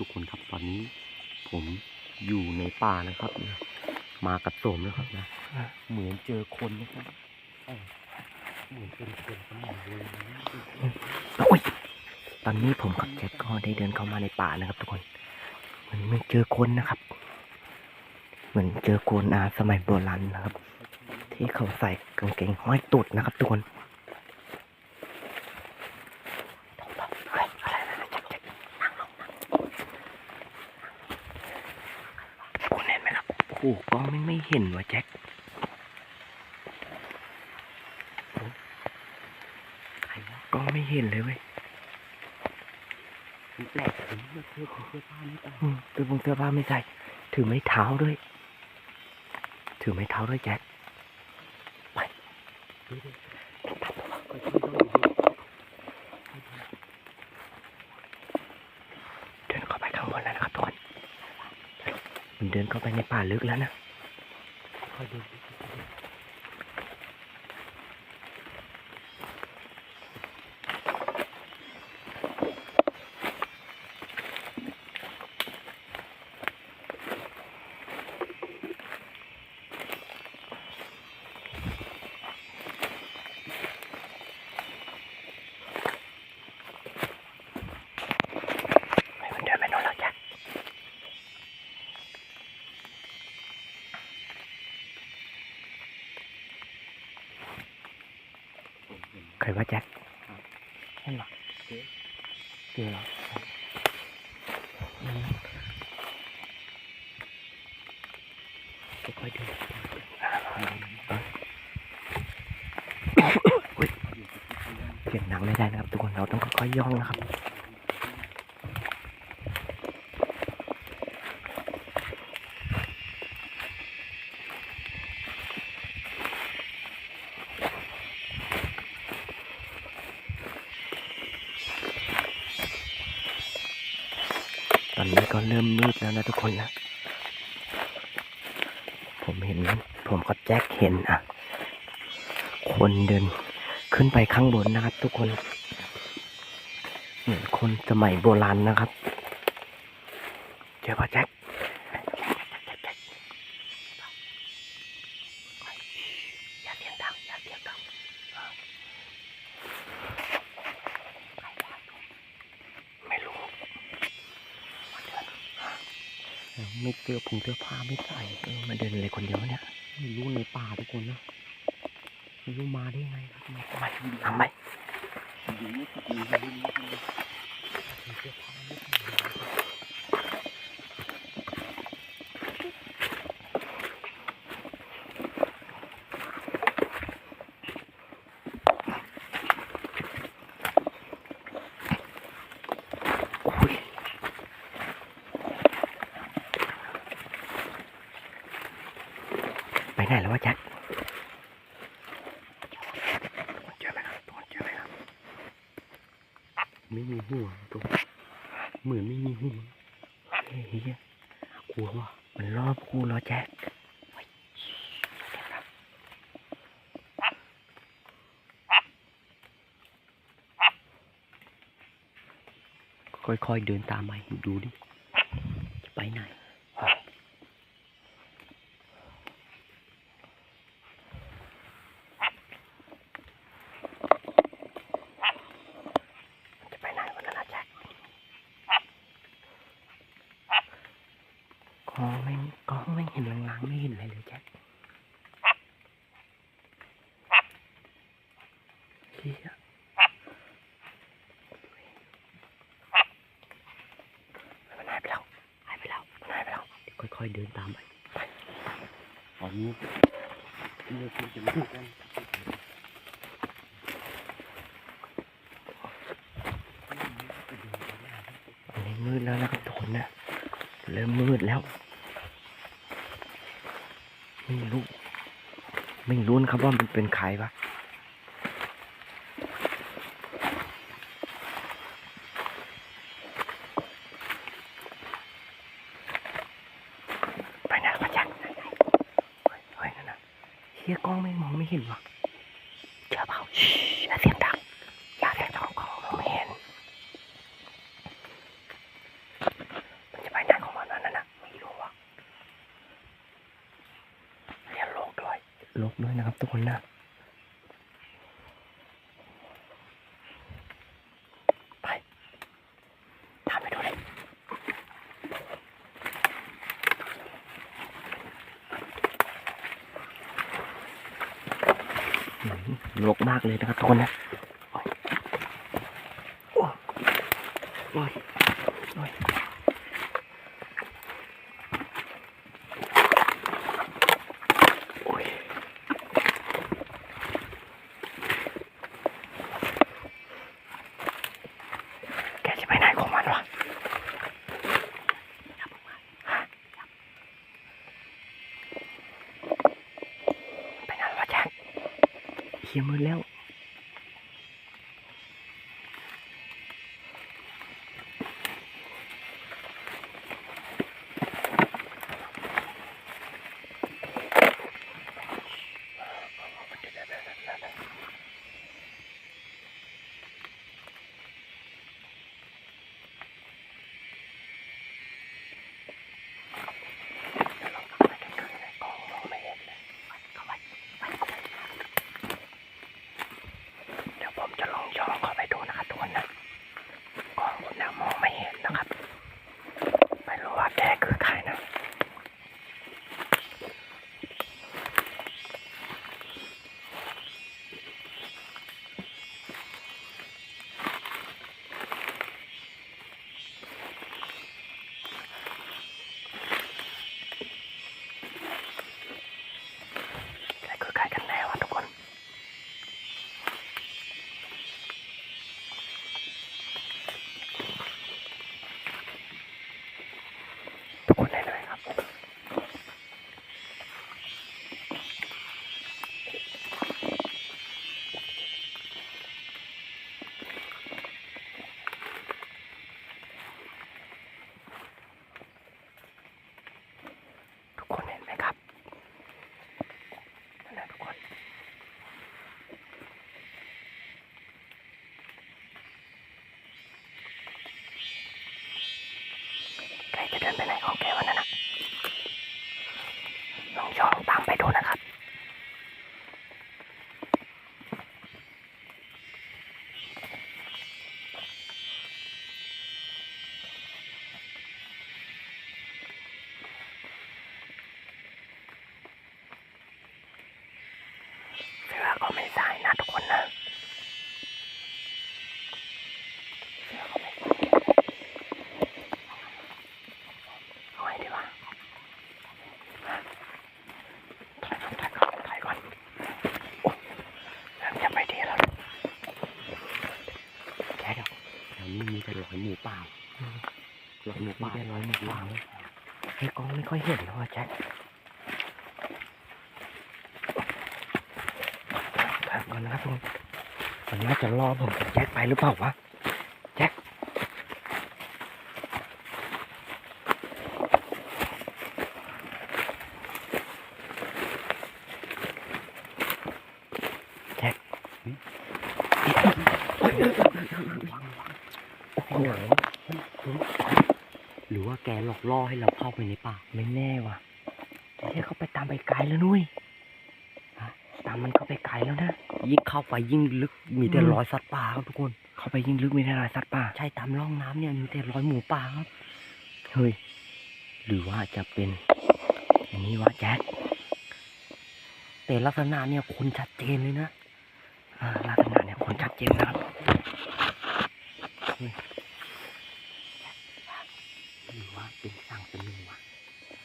ทุกคนครับตอนนี้ ผมอยู่ในป่านะครับนะมากับโสมนะครับนะเหมือนเจอคนนะครับเหมือนเป็นคนสมัยโบราณนะโอ้ยตอนนี้ผมกับแจ็คก็ได้เดินเข้ามาในป่านะครับ ทุกคนเหมือนไม่เจอคนนะครับ เหมือนเจอคนอาสมัยโบราณนะครับ ที่เขาใส่กางเกงห้อยตุดนะครับ ทุกคนเฮ้ยอะไรนะแจ็คแจ็คนั่งลงนั่งคุณเห็นไหมครับ โอ้โหกล้องไม่ไม่เห็นว่ะแจ็คโอ้ใครวะกล้องไม่เห็นเลยเว้ยมันแปลกถึงเสื้อเสื้อเสื้อผ้านี่ต่างอืมเสื้อผงเสื้อผ้าไม่ใส่ ถือไม้เท้าด้วย ถือไม้เท้าด้วยแจ็คดูดิค่อยๆต้องดู เดินเข้าไปข้างบนแล้วนะครับทุกคน มันเดินเข้าไปในป่าลึกแล้วนะค่อยดู ไม่มันเดินไปโน่นแล้วแจ็ค ใครว่าแจ็คใช่หรอเจอเหรออืมค่อยๆเดินอุ๊ยเสียงดังไม่ได้นะครับ ทุกคนเราต้องค่อยๆย่องนะครับ นี้ก็เริ่มมืดแล้วนะทุกคนนะ ผมเห็น ผมก็แจ็คเห็นอะ คนเดินขึ้นไปข้างบนนะครับ ทุกคน เหมือนคนสมัยโบราณนะครับ เจอป่ะแจ็คอย่าเสียงดังอย่าเสียงดังไม่รู้ ไม่เจอผงเสื้อผ้าไม่ใส่เออมาเดินอะไรคนเดียวเนี่ยไม่รู้ในป่าทุกคนนะไม่รู้มาได้ไงครับมาทำไมทำไมดูไม่ถูกเลยไม่รู้เลยเสื้อผ้าไม่ใส่ โอ้ยไปไหนแล้ววะแจ็คเจอไหมครับทุกคนเจอไหมครับ ไมีหัวตัวเหมือนไม่มีหัวเฮ้ยเหี้ยกลัวว่ะมันรอบกูแล้วแจ็คค่อยๆเดินตามไปดูดิจะไปไหน จะไปไหนวะนั่นนะแจ็คกล้องไม่กล้องไม่เห็นลางๆไม่เห็นอะไรเลยแจ็ค เฮียมันหายไปแล้วหายไปแล้วมันหายไปแล้วเดี๋ยวค่อยๆเดินตามไปตอนนี้เลือกที่จะพูดกันอันนี้มืดแล้วนะครับทุกคนนะ เริ่มมืดแล้วไม่รู้ไม่รู้นะครับว่ามันเป็นใครปะไปไหนวะจักไหนไหนเฮ้ยเฮ้ยนั่นนะเฮียกล้อง ไม่มองไม่เห็นวะเจอเปล่าชิอย่าเสียงดังอย่าเสียงดังกล้องมองไม่เห็น ลกด้วยนะครับทุกคนนะ ไป ตามไปดูเลยอืมลกมากเลยนะครับทุกคนนะโอ้ยโอ้ยโอ้ยแกจะไปไหนของมันวะไปไหนวะจ็คเฮียมือแล้ว เสือก็ไม่สายนะทุกคนนะเสือก็ไม่สายเอาไงดีวะถอยก่อนถอยก่อนถอยก่อนโอ้เริ่มจะไม่ดีแล้วแค่เดียวแถวนี้มีแต่รอยหมูป่ามรอยหมูป่าแต่รอยหมูป่าให้กล้องไม่ค่อยเห็นนะว่าแจ็คถามก่ อนนะครับทุกคนมันน่าจะรอผมกับแจ็คไปหรือเปล่าวะแจ็คแจ็คโอ้โหหรือว่าแกหลอกล่อให้เราเข้าไปในป่าไม่แน่ว่ะเฮ้ยเขาไปตามไปไกลแล้วนุ้ยามมันเข้าไปไกลแล้วนะ ยิ่งเข้าไปยิ่งลึกมีแต่อืมรอยสัตว์ป่าครับทุกคน เข้าไปยิ่งลึกมีทลายสัตว์ป่า ใช่ตามร่องน้ำเนี่ยมีแต่รอยหมูป่าครับ เฮ้ย หรือว่าจะเป็นอันนี้วะแจ็คแต่ลักษณะเนี่ยคนชัดเจนเลยนะอ่าลักษณะเนี่ยคนชัดเจนนะครับหรือว่าเป็นสั่งเป็นหนึ่งวะ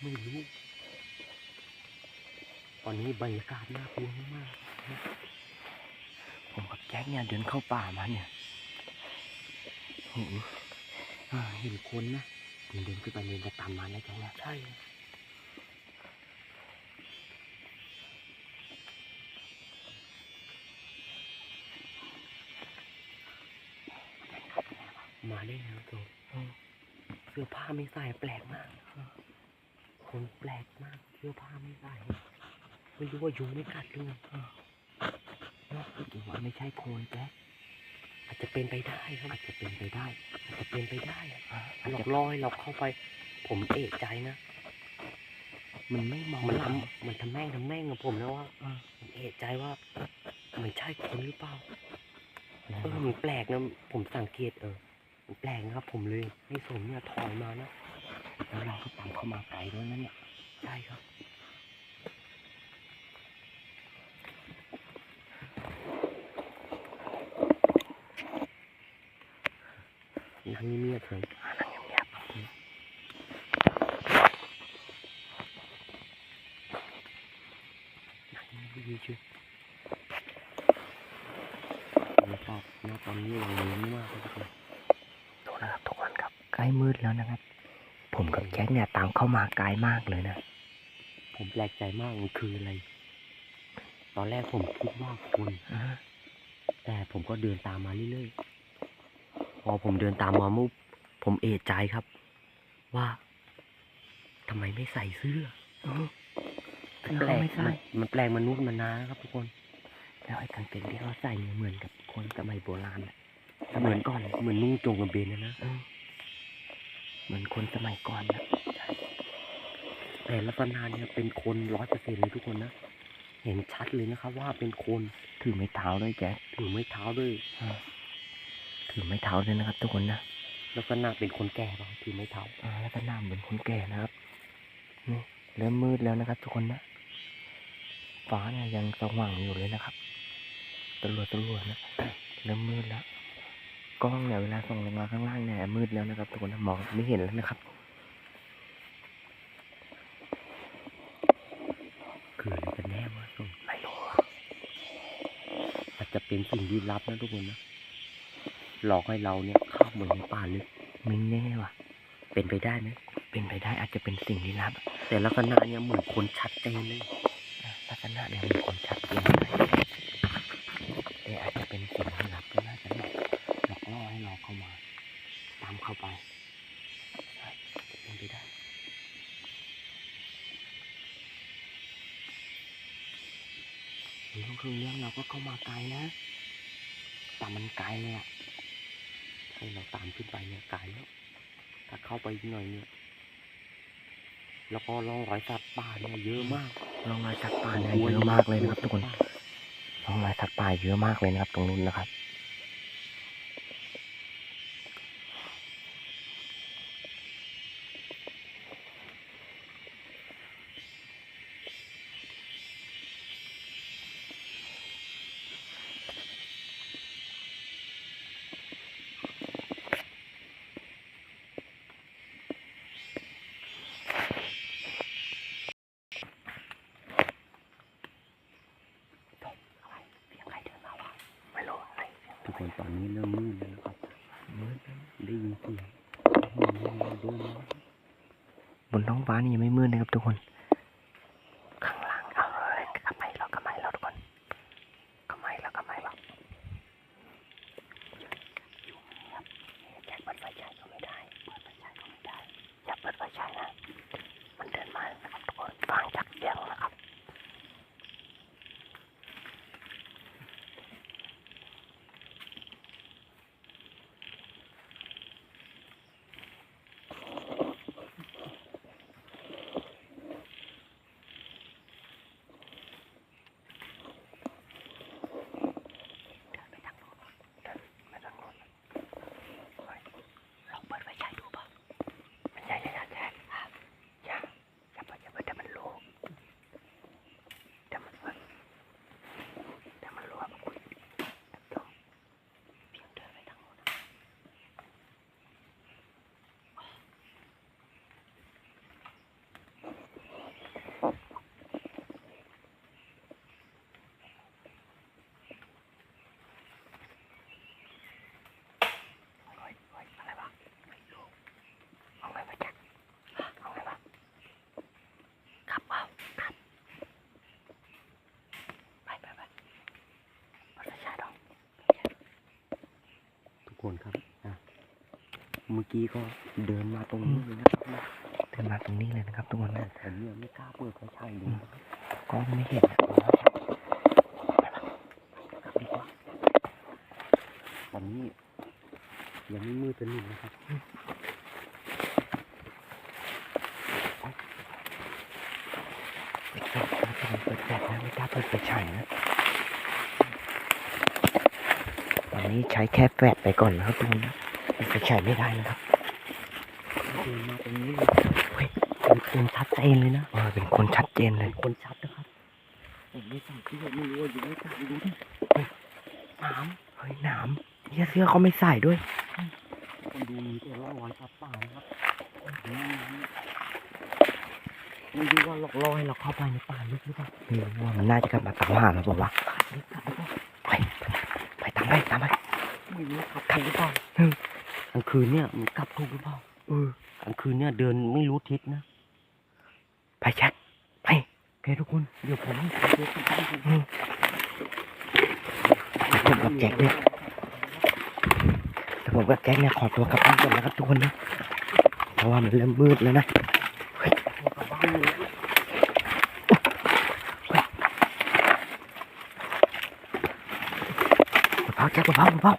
ไม่รู้ ตอนนี้บรรยากาศน่ากลัวมากผมกับแจ็คเนี่ยเดินเข้าป่ามาเนี่ยโอ้โหอ่าเห็นคนนะมันเดินขึ้นไปเดินไปตามมาแล้วจังนะใช่มาได้แล้วตัวเสื้อผ้าไม่ใส่แปลกมาก คนแปลกมาก เสื้อผ้าไม่ใส่ ไม่รู้ว่ายุงไม่กัดหรือไงเนาะหรือว่าไม่ใช่โคลนแจ๊คอาจจะเป็นไปได้ครับอาจจะเป็นไปได้ อาจจะเป็นไปได้อะอ่าอาจหลอจะกล่อให้เราเข้าไป ผมเอะใจนะ มันไม่มองมันหลังทำมันทำแม่งทำแม่งกับผมแล้วว่าผมเอะใจว่ามันใช่คนหรือเปล่าเออมันแปลกนะผมสังเกตเออมันแปลกนะครับ ผมเลยให้สมเนี่ยถอยมานะแล้วเราก็ตามเข้ามาไกลด้วยนั่นเนี่ยใช่ครับนั่งเงียบๆเถอะ นั่งเงียบ นั่งเงียบๆชื่อแล้วก็ณ ตอนนี้เราเลี้ยงมากครับทุกคนๆดูนะครับทุกคนครับใกล้มืดแล้วนะครับ ผมกับแจ็คเนี่ยตามเข้ามาไกลมากเลยนะ ผมแปลกใจมากมันคืออะไร ตอนแรกผมคิดว่าคนอ่าแต่ผมก็เดินตามมาเรื่อยๆ พอผมเดินตามมามุบผมเอะใจครับ ว่าทำไมไม่ใส่เสื้ออืมมันเสื้อแปลเขากไม่ใส่มันมันแปลกมนุษย์มานานนะครับทุกคน แล้วไอ้กางเกงที่เขาใส่เนี่ยเหมือนกับ คนสมัยโบราณอะเหมือนก่อนเหมือนนุ่งโจงกระเบนนะนะอืมเหมือนคนสมัยก่อนนะแต่ลักษณะเนี่ยเป็นคนร้อยเปอร์เซ็นต์เลยทุกคนนะเห็นชัดเลยนะครับ ว่าเป็นคนถือไม้เท้าด้วยแจ็คถือไม้เท้าด้วยอ่าถือไม้เท้าด้วยนะครับ ทุกคนนะลักษณะเป็นคนแก่ป่ะถือไม้เท้าอ่าแล้วก็หน้าเหมือนคนแก่นะครับนี่เริ่มมืดแล้วนะครับ ทุกคนนะฟ้าเนี่ยยังสว่างอยู่เลยนะครับ ตำรวจตำรวจนะเริ่มมืดแล้วกล้องเนี่ยเวลาส่องลงมาข้างล่างเนี่ยมืดแล้วนะครับทุกคนมองไม่เห็นแล้วนะครับ คืออะไรกันแน่วะส้มไม่รู้ออาจจะเป็นสิ่งลี้ลับนะทุกคนนะหลอกให้เราเนี่ยเข้าเหมือนในป่าลึกไม่แน่ว่ะ เป็นไปได้ไหมเป็นไปได้อาจจะเป็นสิ่งลี้ลับ แต่ลักษณะเนี่ยเหมือนคนชัดเจนเลยอะลักษณะเนี่ยเหมีคนชัดเจนเลยแต่อาจจะเป็นสิ่งลี้ลับก็น่าจะหลอกหลอกล่อให้เราเข้ามา ตาม เข้าไปใช่เป็นไปได้เรื่องคือเรื่องเราก็เข้ามาไกลนะแต่มันไกลเลยอะให้เราตามขึ้นไปเนี่ยไกลแล้วถ้าเข้าไปอีกหน่อยเนี่ยแล้วก็ร่องรอยสัตว์ป่าเนี่ยเยอะมากร่องรอยสัตว์ป่าเนี่ยเยอะมากเลยนะครับทุกคนร่องรอยสัตว์ป่าเยอะมากเลยนะครับ ตรงนู้นนะครับ เสียงใครเดินมาวะไม่รู้อะไรเสียง ทุกคนตอนนี้เริ่มมืดแล้วนะครับ มืดแล้ว ได้ยินเสียงอืมเดินมา บนท้องฟ้านี่ยังไม่มืดนะครับทุกคน ข้างล่างเอาเลยกระไมแล้วกระไมแล้วทุกคนกระไมแล้วกระไมแล้วอยู่เงียบแจ็คเปิดไฟฉายก็ไม่ได้เปิดไฟฉายก็ไม่ได้อย่าเปิดไฟฉายนะ มันเดินมานะครับทุกคนฟังจากเสียงนะครับ เดินไปทางโน้นเดินไปทางโน้นเฮ้ยลองเปิดไฟฉายดูป่ะมันใหญ่ใหญ่แจ๊คอย่าอย่าเปิดอย่าเปิดเดี๋ยวมันรู้เดี๋ยวมันเปิดเดี๋ยวมันรู้ว่าคุยเดี๋ยวเพียงเดินไปทางโน้นนะเฮ้ยเฮ้ยอะไรวะไม่รู้เอาไงวะแจ๊คเอาไงวะขับเอาขับไปไปไปเปิดไฟฉายดอก ทุกค นครับอะเมื่อกี้ก็เดินมาตรงนี้เลยนะครับนะเดินมาตรงนี้เลยนะครับทุกคนแต่นะผมเนี่ยไม่กล้าเปิดไฟฉายดูนะครับกล้องไม่เห็นอะครับดีกว่าตอนนี้ยังไม่มืดสนิทนะครับแฟลชนะไม่กล้าเปิดไฟฉายนะต อนนี้ใช้แค่แฟลชไปก่อนนะครับทุกคนนะเปิดไฟฉายไม่ได้นะครับเดินมาตรงนี้เลยเฮ้ยเป็นคนชัดเจนเลยนะเออเป็นคนชัดเจนเลเป็ยนคนชัดนะครับผมไม่ใส่เสื้อไม่รู้ว่าอยู่ไม่ใส่ดูดิน้เฮ้ยหนามเหี้ยเสื้อเขาไม่ใส่ด้วยำคนดูมีแต่ร่องรอยสัตว์ป่านะครับไม่รู้ว่าหลอกล่อให้เราเข้าไปในป่าลึกหรือเปล่าไม่รู้ว่ามันน่าจะกลับมาตามหาเราบอกว่า ไม่รู้ขับถูกหรือเปล่าอืมกลางคืนเนี่ยมันกลับถูกหรือเปล่าเออกลางคืนเนี่ยเดินไม่รู้ทิศนะไปแจ็คไปโอเคทุกคนเดี๋ยวผมเดี๋ยวผมไปดูอืมผมกับแจ็คเนี่ยแต่ผมกับแจ็คเนี่ยขอตัวกลับบ้านก่อนนะครับทุกคนนะเพราะว่ามันเริ่มมืดแล้วนะกลับบ้านเลยเบาๆแจ็คเบาๆเบา